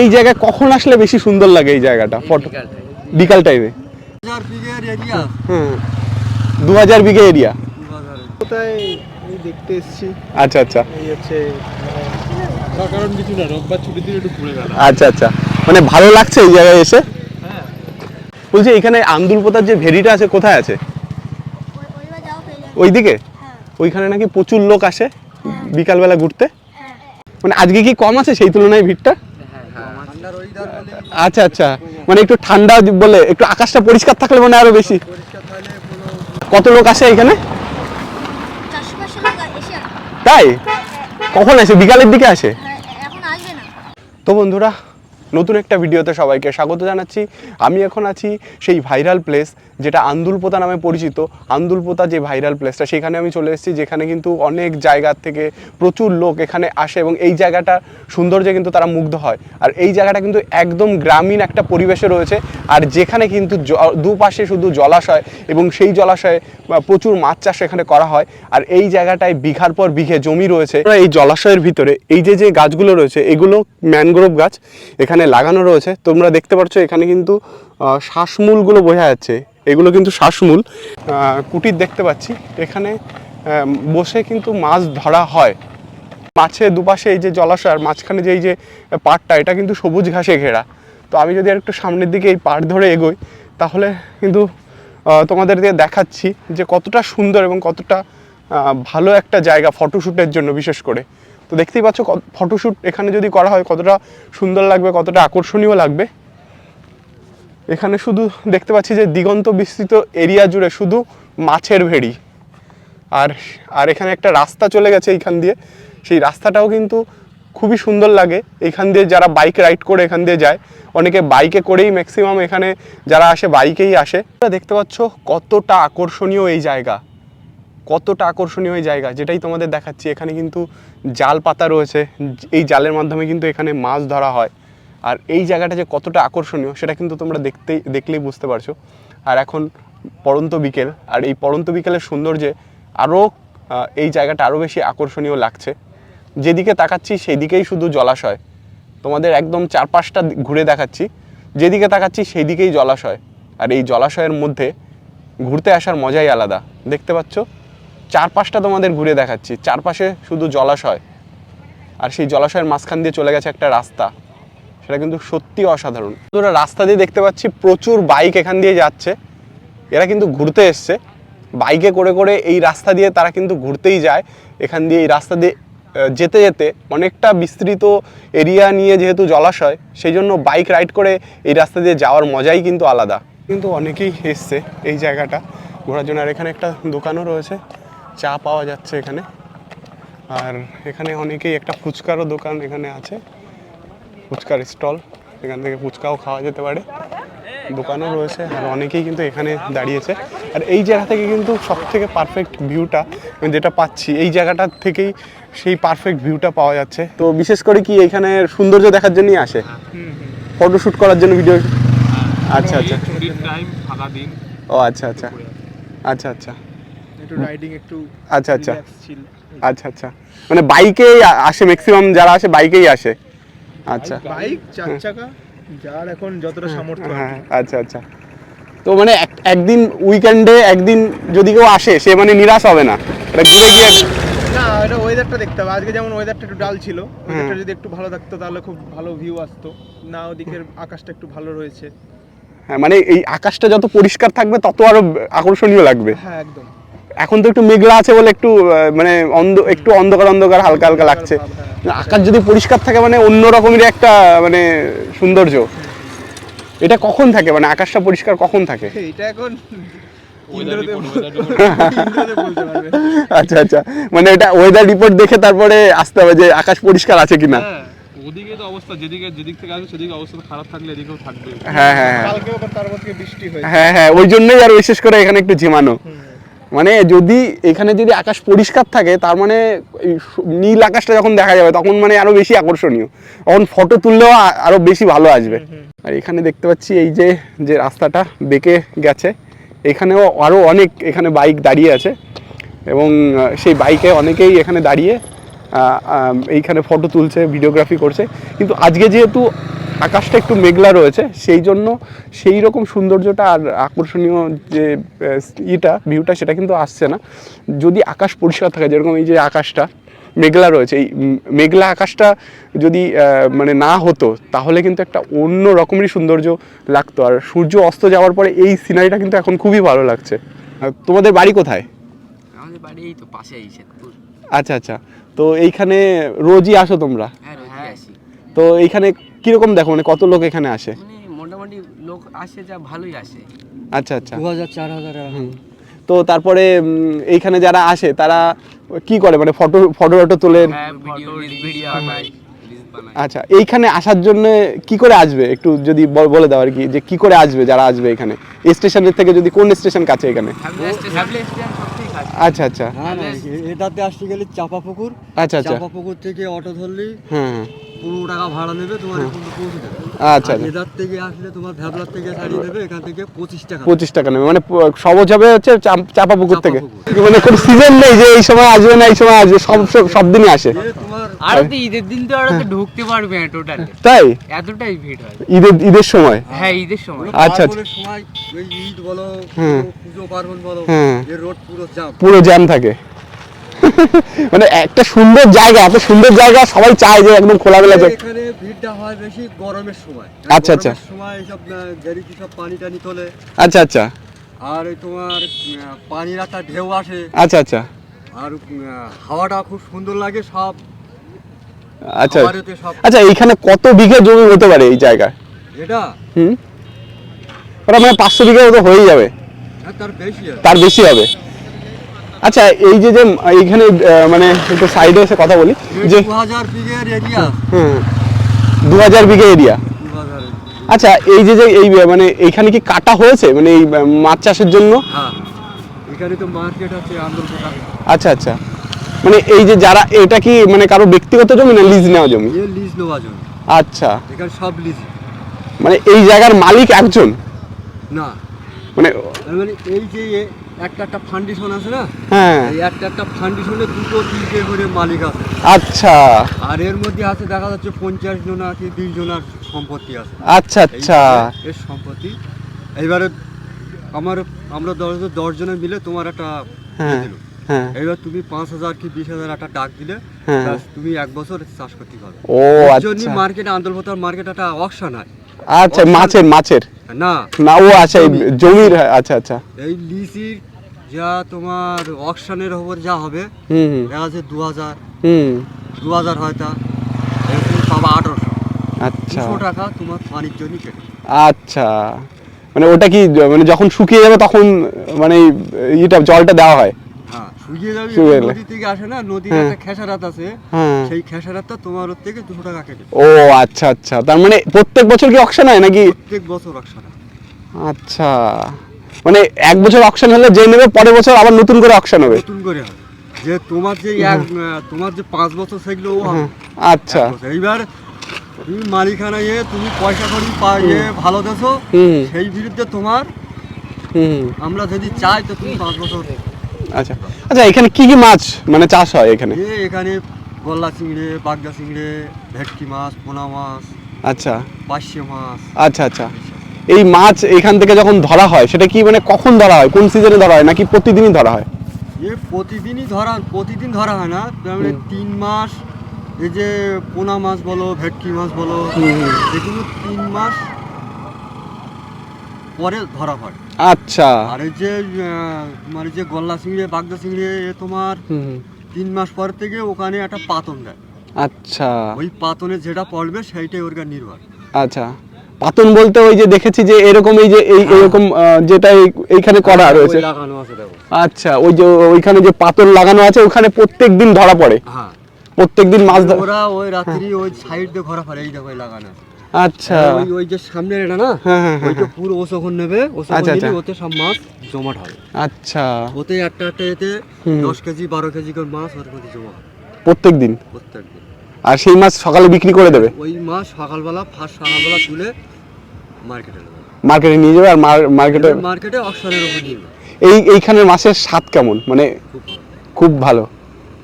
এই জায়গায় কখন আসলে বেশি সুন্দর লাগে এই জায়গাটা? ফটো বিকাল টাইমে হুম। দু হাজার বিঘে এরিয়া কোথায়? আমি দেখতে এসেছি। আচ্ছা আচ্ছা। এই হচ্ছে কারণ কিছু না রোববার ছুটি দিয়ে একটু ঘুরে গেলাম আচ্ছা আচ্ছা। মানে ভালো লাগছে এই জায়গায় এসে? বলছি এখানে আন্দুলপোতার যে ভেরিটা আছে কোথায় আছে? ওইদিকে? হ্যাঁ ওইখানে নাকি প্রচুর লোক আসে বিকালবেলা ঘুরতে? মানে আজকে কি কম আছে সেই তুলনায় ভিড়টা? আচ্ছা আচ্ছা। মানে একটু ঠান্ডা বলে একটু আকাশটা পরিষ্কার থাকলে মানে আরও বেশি। কত লোক আসে এখানে? তাই? কখন আসে? বিকালের দিকে আসে? হ্যাঁ, এখন আসবে না। তো বন্ধুরা নতুন একটা ভিডিওতে সবাইকে স্বাগত জানাচ্ছি। আমি এখন আছি সেই ভাইরাল প্লেস যেটা আন্দুলপোতা নামে পরিচিত। আন্দুলপোতা যে ভাইরাল প্লেসটা সেখানে আমি চলে এসেছি, যেখানে কিন্তু অনেক জায়গার থেকে প্রচুর লোক এখানে আসে এবং এই জায়গাটা সৌন্দর্যে কিন্তু তারা মুগ্ধ হয়। আর এই জায়গাটা কিন্তু একদম গ্রামীণ একটা পরিবেশে রয়েছে। আর যেখানে কিন্তু দুপাশে শুধু জলাশয় এবং সেই জলাশয়ে প্রচুর মাছ চাষ এখানে করা হয়। আর এই জায়গাটায় বিঘার পর বিঘে জমি রয়েছে। এই জলাশয়ের ভিতরে এই যে যে গাছগুলো রয়েছে, এগুলো ম্যানগ্রোভ গাছ। এখানে লাগানো রয়েছে। তোমরা দেখতে পাচ্ছ এখানে কিন্তু শ্বাসমূলগুলো বোঝা যাচ্ছে। এগুলো কিন্তু শ্বাসমূল। কুটির দেখতে পাচ্ছি। এখানে বসে কিন্তু মাছ ধরা হয়। মাছে দুপাশে এই যে জলাশয় আর মাঝখানে যে এই যে পাড়টা এটা কিন্তু সবুজ ঘাসে ঘেরা। তো আমি যদি আর একটু সামনের দিকে এই পাড় ধরে এগোই তাহলে কিন্তু আহ, তোমাদেরকে দেখাচ্ছি যে কতটা সুন্দর এবং কতটা ভালো একটা জায়গা ফটোশ্যুটের জন্য বিশেষ করে। তো দেখতেই পাচ্ছ ফটোশ্যুট এখানে যদি করা হয়, কতটা সুন্দর লাগবে, কতটা আকর্ষণীয় লাগবে। এখানে শুধু দেখতে পাচ্ছি যে দিগন্ত বিস্তৃত এরিয়া জুড়ে শুধু মাছের ভেড়ি। আর আর এখানে একটা রাস্তা চলে গেছে এইখান দিয়ে। সেই রাস্তাটাও কিন্তু খুবই সুন্দর লাগে। এখান দিয়ে যারা বাইক রাইড করে এখান দিয়ে যায়, অনেকে বাইকে করেই ম্যাক্সিমাম এখানে যারা আসে বাইকেই আসে। দেখতে পাচ্ছ কতটা আকর্ষণীয় এই জায়গা। কতটা আকর্ষণীয় জায়গা, যেটাই তোমাদের দেখাচ্ছি, এখানে কিন্তু জাল পাতা রয়েছে, এই জালের মাধ্যমে কিন্তু এখানে মাছ ধরা হয়। আর এই জায়গাটা যে কতটা আকর্ষণীয়, সেটা কিন্তু তোমরা দেখতেই দেখলেই বুঝতে পারছ। আর এখন পড়ন্ত বিকেল, আর এই পড়ন্ত বিকেলের সৌন্দর্যে আরও এই জায়গাটা আরও বেশি আকর্ষণীয় লাগছে। যেদিকে তাকাচ্ছি সেই দিকেই শুধু জলাশয়। তোমাদের একদম চারপাশটা ঘুরে দেখাচ্ছি, যেদিকে তাকাচ্ছি সেই দিকেই জলাশয়। আর এই জলাশয়ের মধ্যে ঘুরতে আসার মজাই আলাদা। দেখতে পাচ্ছ? চারপাশটা তোমাদের ঘুরে দেখাচ্ছি। চারপাশে শুধু জলাশয়। আর সেই জলাশয়ের মাঝখান দিয়ে চলে গেছে একটা রাস্তা। সেটা কিন্তু সত্যি অসাধারণ। তোরা রাস্তা দিয়ে দেখতে পাচ্ছি প্রচুর বাইক এখান দিয়ে যাচ্ছে। এরা কিন্তু ঘুরতে এসছে। বাইকে করে করে এই রাস্তা দিয়ে তারা কিন্তু ঘুরতেই যায়। এখান দিয়ে এই রাস্তা দিয়ে যেতে যেতে অনেকটা বিস্তৃত এরিয়া নিয়ে যেহেতু জলাশয়, সেই জন্য বাইক রাইড করে এই রাস্তা দিয়ে যাওয়ার মজাই কিন্তু আলাদা। কিন্তু অনেকেই এসছে এই জায়গাটা। ঘোরার জন্য। আর এখানে একটা দোকানও রয়েছে। চা পাওয়া যাচ্ছে এখানে। আর এখানে অনেকেই একটা ফুচকারও দোকান এখানে আছে। ফুচকার স্টল এখান থেকে ফুচকাও খাওয়া যেতে পারে। দোকানও রয়েছে আর অনেকেই কিন্তু এখানে দাঁড়িয়েছে। আর এই জায়গা থেকে কিন্তু সব থেকে পারফেক্ট ভিউটা আমি যেটা পাচ্ছি এই জায়গাটার থেকেই সেই পারফেক্ট ভিউটা পাওয়া যাচ্ছে। তো বিশেষ করে কি এখানে সৌন্দর্য দেখার জন্যই আসে? ফটোশ্যুট করার জন্য ভিডিও আচ্ছা আচ্ছা। দিন। ও আচ্ছা আচ্ছা। আচ্ছা আচ্ছা। একটু রাইডিং একটু আচ্ছা আচ্ছা। আচ্ছা আচ্ছা। মানে বাইকেই আসে ম্যাক্সিমাম যারা আসে বাইকেই আসে। আচ্ছা। বাইক চার চাকা যার এখন যতটা সামর্থ্য হ্যাঁ আচ্ছা আচ্ছা। তো মানে একদিন উইকেন্ডে একদিন যদি কেউ আসে সে মানে নিরাশ হবে না। এটা ঘুরে গিয়ে না এটা ওয়েদারটা দেখতে হবে। আজকে যেমন ওয়েদারটা একটু ডাল ছিল ওয়েদারটা যদি একটু ভালো থাকতো তাহলে খুব ভালো ভিউ আসতো। না ওদিকের আকাশটা একটু ভালো রয়েছে। হ্যাঁ মানে এই আকাশটা যত পরিষ্কার থাকবে তত আরও আকর্ষণীয় লাগবে। হ্যাঁ একদম। এখন তো একটু মেঘলা আছে বলে একটু মানে অন্ধ একটু অন্ধকার অন্ধকার হালকা হালকা লাগছে। আকাশ যদি পরিষ্কার থাকে মানে অন্য রকমের একটা মানে সৌন্দর্য। এটা কখন থাকে? মানে আকাশটা পরিষ্কার কখন থাকে? এটা এখন আচ্ছা আচ্ছা। মানে এটা ওয়েদার রিপোর্ট দেখে তারপরে আসতে হবে যে আকাশ পরিষ্কার আছে কিনা। হ্যাঁ ওদিকে তো অবস্থা যেদিকে যেদিক থেকে আসবে সেদিকে অবস্থা খারাপ থাকলে এদিকেও থাকবে হ্যাঁ হ্যাঁ হ্যাঁ। কালকেও আবার তার মধ্যে বৃষ্টি হয়েছে। হ্যাঁ হ্যাঁ ওই জন্যই আর বিশেষ করে এখানে একটু ঝিমানো। মানে যদি এখানে যদি আকাশ পরিষ্কার থাকে তার মানে নীল আকাশটা যখন দেখা যাবে তখন মানে আরও বেশি আকর্ষণীয়। তখন ফটো তুললেও আরও বেশি ভালো আসবে। আর এখানে দেখতে পাচ্ছি এই যে যে রাস্তাটা বেঁকে গেছে। এখানেও আরও অনেক এখানে বাইক দাঁড়িয়ে আছে। এবং সেই বাইকে অনেকেই এখানে দাঁড়িয়ে এইখানে ফটো তুলছে ভিডিওগ্রাফি করছে। কিন্তু আজকে যেহেতু আকাশটা একটু মেঘলা রয়েছে সেই জন্য সেই রকম সৌন্দর্যটা আর আকর্ষণীয় যে ইটা ভিউটা সেটা কিন্তু আসছে না। যদি আকাশ পরিষ্কার থাকে যেরকম এই যে আকাশটা মেঘলা রয়েছে এই মেঘলা আকাশটা যদি মানে না হতো তাহলে কিন্তু একটা অন্য রকমেরই সৌন্দর্য লাগতো। আর সূর্য অস্ত যাওয়ার পরে এই সিনারিটা কিন্তু এখন খুবই ভালো লাগছে। তোমাদের বাড়ি কোথায়? আমাদের বাড়ি এই তো পাশেই আচ্ছা আচ্ছা। তো এইখানে রোজই আসো তোমরা? হ্যাঁ আসি। তো এইখানে কীরকম দেখো মানে কত লোক এখানে আসে? মানে মোটামুটি লোক আসে যা ভালোই আসে। আচ্ছা আচ্ছা। দু হাজার চার হাজার তো তারপরে এইখানে যারা আসে তারা কি করে? মানে ফটো ফটো টটো তোলে? হ্যাঁ ভিডিও ভিডিও বানাই রিলস বানাই আচ্ছা এইখানে আসার জন্য কি করে আসবে? একটু যদি বল- বলে দাও আর কি যে কি করে আসবে যারা আসবে এখানে? স্টেশনের থেকে যদি কোন স্টেশন কাছে এখানে? আচ্ছা আচ্ছা। না না এ- এটাতে আসতে গেলে চাপা পুকুর আচ্ছা আচ্ছা। চাপা পুকুর থেকে অটো ধরলি হ্যাঁ হ্যাঁ। পনেরো টাকা ভাড়া নেবে তোমার পৌঁছে দেবে আচ্ছা এদার থেকে আসলে তোমার ভ্যাবলার থেকে ছাড়িয়ে দেবে এখান থেকে পঁচিশ টাকা পঁচিশ টাকা নেবে মানে সবজ হবে হচ্ছে চাপ- চাপা পুকুর থেকে। মানে কোনো সিজন নেই যে এই সময় আসবে না এই সময় আসবে সব সব- সব দিনই আসে। এ আর তো ঈদের দিন তো ঢুকতে পারবে না টোটালি তাই? এতটাই ভিড় হয়। ঈদের ঈদের সময়? হ্যাঁ ঈদের সময়। আচ্ছা, আচ্ছা। সময় ওই ঈদ বলো পুজো পার্বণ বলো। এর রোড পুরো জাম পুরো জ্যাম থাকে। মানে একটা সুন্দর জায়গা এত সুন্দর জায়গা সবাই চায় যে একদম খোলামেলা জায়গা এখানে ভিড়টা হয় বেশি গরমের সময়। আচ্ছা, আচ্ছা। সময় সব গাড়ি কি সব পানি টানি তোলে। আচ্ছা আচ্ছা। আর ওই তোমার পানির একটা ঢেউ আসে। আচ্ছা আচ্ছা। আর হাওয়াটা খুব সুন্দর লাগে সব। আচ্ছা। আচ্ছা এইখানে কত বিঘে জমি হতে পারে এই জায়গায়? এটা? হুম? ওরা মানে পাঁচশো বিঘে মতো হয়েই যাবে। হ্যাঁ, তার বেশি হবে। আচ্ছা এই যে যে এইখানে মানে একটু সাইডে এসে কথা বলি। যে দু হাজার বিঘে এরিয়া আচ্ছা এই যে যে এই মানে এইখানে কি কাটা হয়েছে? মানে এই মাছ চাষের জন্য? হ্যাঁ। এখানে তো মার্কেট আছে আচ্ছা আচ্ছা। মানে এই যে যারা এটা কি মানে কারও ব্যক্তিগত জমি না লিজ নেওয়া জমি? এ লিজ নেওয়া জমি। আচ্ছা। এখানে সব লিজ মানে এই জায়গার মালিক একজন? না। মানে মানে এই যে একটা একটা ফান্ডিশন আছে না? হ্যাঁ। এই একটা একটা ফান্ডিশনে দুটো তিনটে করে মালিক আছে। আচ্ছা। আর এর মধ্যে আছে দেখা যাচ্ছে পঞ্চাশ জন কি বিশ জনের সম্পত্তি আছে। আচ্ছা আচ্ছা। এর সম্পত্তি। এইবারে আমার আমরা দশ দশ জনে মিলে তোমার একটা হ্যাঁ। এবার তুমি পাঁচ হাজার কি বিশ হাজার একটা ডাক দিলে হ্যাঁ। তুমি এক বছর চাষ করতে পারবে। ও আচ্ছা। মার্কেটে আন্দোলনতার মার্কেট একটা অকশন হয়। আচ্ছা মাছের মাছের? না। না ও আচ্ছা জমির আচ্ছা আচ্ছা। এই লিচির যা তোমার অকশনের ওপর যা হবে হুম হুম। দেখা যাচ্ছে দু হাজার হুম। দু হাজার হয় তা এরকম পাবা আঠারোশো। আচ্ছা। টাকা তোমার পানির জন্য কেটে আচ্ছা। মানে ওটা কি মানে যখন শুকিয়ে যাবে তখন মানে এটা জলটা দেওয়া হয় হ্যাঁ? শুকিয়ে যাবে নদী থেকে আসে না? নদীর হ্যাঁ। একটা খেসারাত আছে। হ্যাঁ। সেই খেসারাতটা তোমার থেকে দুশো টাকা কেটে ও আচ্ছা আচ্ছা। তার মানে প্রত্যেক বছর কি অকশন হয় নাকি? প্রত্যেক বছর অকশন আচ্ছা। মানে এক বছর অকশন হলে যে নেবে পরের বছর আবার নতুন করে অকশন হবে। নতুন করে হবে। যে তোমার যে এক তোমার যে পাঁচ বছর সেগুলো ও আচ্ছা। এইবার তুমি মালিকানা ইয়ে তুমি পয়সা করি পাইয়ে ভালো দেছো হুম। সেই বিরুদ্ধে তোমার হুম। আমরা যদি চাই তো তুমি পাঁচ বছর আচ্ছা। আচ্ছা এখানে কি কি মাছ মানে চাষ হয় এখানে? এখানে গল্লা চিংড়ে বাগদা চিংড়ে ভেটকি মাছ পোনা মাছ আচ্ছা। পার্শে মাছ। আচ্ছা আচ্ছা। এই মাছ এখান থেকে যখন ধরা হয় সেটা কি মানে কখন ধরা হয়? কোন সিজনে ধরা হয় নাকি প্রতিদিনই ধরা হয়? এ প্রতিদিনই ধরা প্রতিদিন ধরা হয় না। মানে তিন মাস এই যে পোনা মাছ বলো ভেটকি মাছ বলো এগুলো তিন মাস পরে ধরা হয়। আচ্ছা। আর এই যে তোমার এই যে গল্লা চিংড়ে বাগদা চিংড়ে এ তোমার তিন মাস পর থেকে ওখানে একটা পাতন দেয়। আচ্ছা। ওই পাতনে যেটা পড়বে সেইটাই ওর নির্ভর। আচ্ছা। পাতন বলতে ওই যে দেখেছি যে এরকম এই যে এই এরকম যেটা এইখানে করা রয়েছে। আচ্ছা ওই যে ওইখানে যে পাতন লাগানো আছে ওখানে প্রত্যেক দিন ধরা পড়ে। হ্যাঁ। প্রত্যেক দিন মাছ ধরা ওই রাত্রি ওই সাইড দিয়ে ঘোরা ফেলে এই দেখো লাগানো আছে। আচ্ছা। ওই ওই যে সামনের এটা না? হ্যাঁ, হ্যাঁ, হ্যাঁ, ওইটা পুরো ও যখন নেবে। ও যখন আচ্ছা, নিলে আচ্ছা। ওতে সব মাছ জমাট হবে। আচ্ছা। ওতে একটা একটা এতে। দশ কেজি বারো কেজি করে মাছ ওর মধ্যে জমা হবে। প্রত্যেক দিন প্রত্যেক দিন আর সেই মাছ সকালে বিক্রি করে দেবে? ওই মাছ সকালবেলা ফার্স্ট সকালবেলা তুলে মার্কেটে মার্কেটে নিয়ে যাবে আর মার্কেটে মার্কেটে অকশনের উপর নিয়ে এই এইখানের মাছের স্বাদ কেমন? মানে খুব ভালো।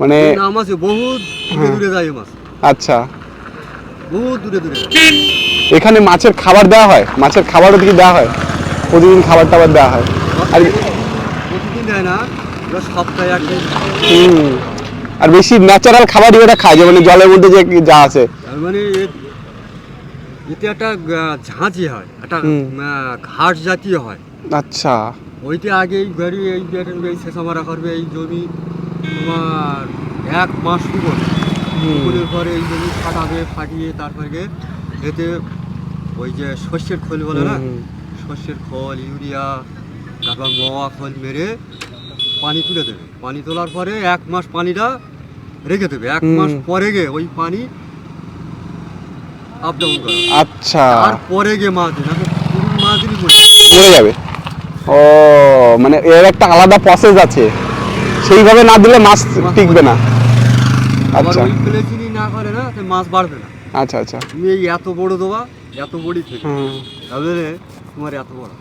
মানে নাম আছে বহুত দূরে যায় মাছ। আচ্ছা। দূরে দূরে। এখানে মাছের খাবার দেওয়া হয় মাছের খাবারও দিকে দেওয়া হয় প্রতিদিন খাবার টাবার দেওয়া হয়। আর প্রতিদিন দেয় না সপ্তাহে একদিন হুম, আর বেশি ন্যাচারাল খাবারই ওটা খায় যে মানে জলের মধ্যে যে যা আছে। মানে এতে একটা হয় একটা ঘাস জাতীয় হয়। আচ্ছা। ওইটা আগে এই গাড়ি এই এই শেষা মারা করবে এই জমি তোমার এক মাস পুকুরের পরে এই জমি ফাটাবে ফাটিয়ে তারপরে এতে ওই যে শস্যের খোল বলে না। শস্যের খোল ইউরিয়া তারপর মোয়া খোল মেরে পানি তুলে দেবে। পানি তোলার পরে এক মাস পানিটা রেখে দেবে। এক মাস পরে গিয়ে ওই পানি আপ ডাউন করে। আচ্ছা। তারপরে গিয়ে মাছ মাছ মরে যাবে। ও মানে এর একটা আলাদা প্রসেস আছে। সেইভাবে না দিলে মাছ টিকবে না। আবার আচ্ছা ওই প্লেসিনি না করে না তো মাছ বাড়বে না। আচ্ছা আচ্ছা। তুমি এই এত বড় দেবা এত বড়ি থেকে হুম। তাহলে তোমার এত বড়।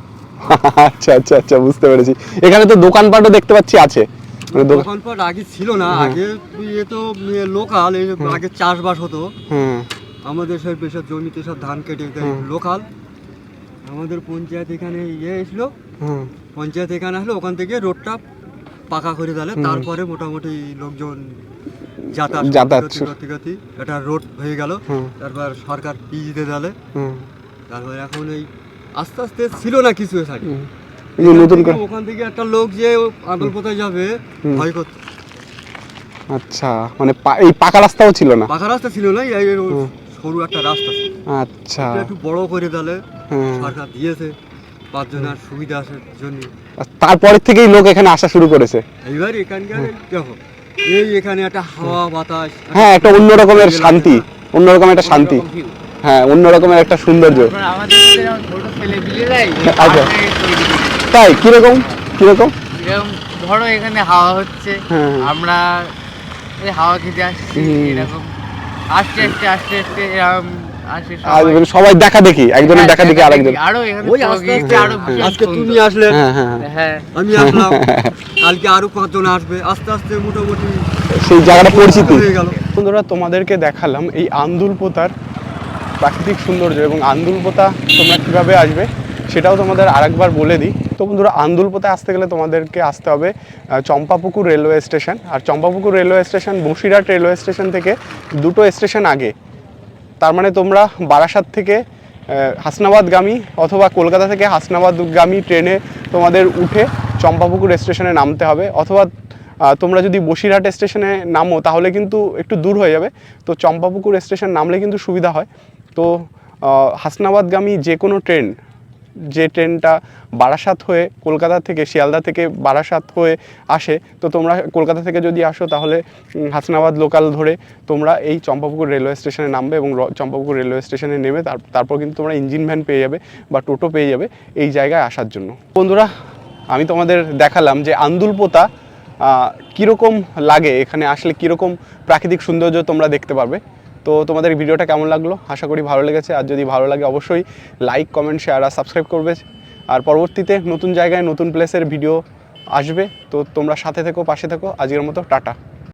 আচ্ছা আচ্ছা আচ্ছা বুঝতে পেরেছি। এখানে তো দোকানপাটও দেখতে পাচ্ছি আছে। মানে দোকান দোকানপাট আগে ছিল না। আগে তুই এ তো লোকাল এই আগে চাষবাস হতো। হুম। আমাদের সব বেসব জমিতে সব ধান কেটে। লোকাল আমাদের পঞ্চায়েত এখানে ইয়ে এসলো। হুম। পঞ্চায়েত এখানে আসলো ওখান থেকে রোডটা পাকা করে দিলে তারপরে মোটামুটি লোকজন যাতায়াত করতে একটা রোড হয়ে গেল। তারপর সরকার পিচ দিয়ে দিলে। তারপর এখন এই আস্তে আস্তে ছিল না কিছু যে নতুন ওখান থেকে একটা লোক যে আদলপোতায় যাবে ভয় করত আচ্ছা মানে এই পাকা রাস্তাও ছিল না? পাকা রাস্তা ছিল না এই সরু একটা রাস্তা আচ্ছা। একটু বড় করে দিলে সরকার দিয়েছে। পাঁচজনের সুবিধা আসার জন্য। আর তারপরের থেকেই লোক এখানে আসা শুরু করেছে। এইবার এখানকার দেখো এই এখানে একটা হাওয়া বাতাস হ্যাঁ একটা অন্য রকমের শান্তি অন্যরকম একটা শান্তি। হ্যাঁ অন্য রকমের একটা সৌন্দর্য। আমাদের সাথে ছেলে মিলে আচ্ছা। তাই কীরকম? কীরকম? ধরো এখানে হাওয়া হচ্ছে হ্যাঁ, হ্যাঁ। আমরা এই হাওয়া খেতে আসছি এরকম। আস্তে আস্তে আস্তে আস্তে এরকম আর সবাই। সবাই দেখা দেখি একজনের হ্যাঁ, দেখা দেখি আরেকজন আরও ভীষণ আজকে তুমি আসলে হ্যাঁ হ্যাঁ হ্যাঁ। হ্যাঁ। আমি আসলাম। কালকে আরও পাঁচজন আসবে। আস্তে আস্তে মোটামুটি সেই জায়গাটা পরিচিতি। হয়ে গেল। বন্ধুরা তোমাদেরকে দেখালাম এই আন্দুল পোতার প্রাকৃতিক সৌন্দর্য এবং আন্দুল পোতা তোমরা কীভাবে আসবে সেটাও তোমাদের আরেকবার বলে দিই। তো বন্ধুরা আন্দুল পোতায় আসতে গেলে তোমাদেরকে আসতে হবে চম্পাপুকুর রেলওয়ে স্টেশন। আর Champapukur railway station Basirhat railway station থেকে দুটো স্টেশন আগে। তার মানে তোমরা বারাসাত থেকে হাসনাবাদগামী অথবা কলকাতা থেকে হাসনাবাদগামী ট্রেনে তোমাদের উঠে চম্পাপুকুর স্টেশনে নামতে হবে অথবা তোমরা যদি বসিরহাট স্টেশনে নামো তাহলে কিন্তু একটু দূর হয়ে যাবে। তো চম্পাপুকুর স্টেশন নামলে কিন্তু সুবিধা হয়। তো হাসনাবাদগামী যে কোনো ট্রেন যে ট্রেনটা বারাসাত হয়ে কলকাতা থেকে, শিয়ালদা থেকে বারাসাত হয়ে আসে, তো তোমরা কলকাতা থেকে যদি আসো তাহলে হাসনাবাদ লোকাল ধরে তোমরা এই চম্পাপুকুর রেলওয়ে স্টেশনে নামবে এবং চম্পাপুকুর রেলওয়ে স্টেশনে নেমে তার, তারপর কিন্তু তোমরা ইঞ্জিন ভ্যান পেয়ে যাবে বা টোটো পেয়ে যাবে এই জায়গায় আসার জন্য। বন্ধুরা, আমি তোমাদের দেখালাম যে আন্দুলপোতা কীরকম লাগে এখানে, আসলে কীরকম প্রাকৃতিক সৌন্দর্য তোমরা দেখতে পারবে। তো তোমাদের ভিডিওটা কেমন লাগল? আশা করি ভালো লেগেছে। আর যদি ভালো লাগে, অবশ্যই লাইক কমেন্ট শেয়ার আর সাবস্ক্রাইব করবে। আর পরবর্তীতে নতুন জায়গায় নতুন প্লেসের ভিডিও আসবে। তো তোমরা সাথে থেকো, পাশে থেকো। আজকের মতো টাটা।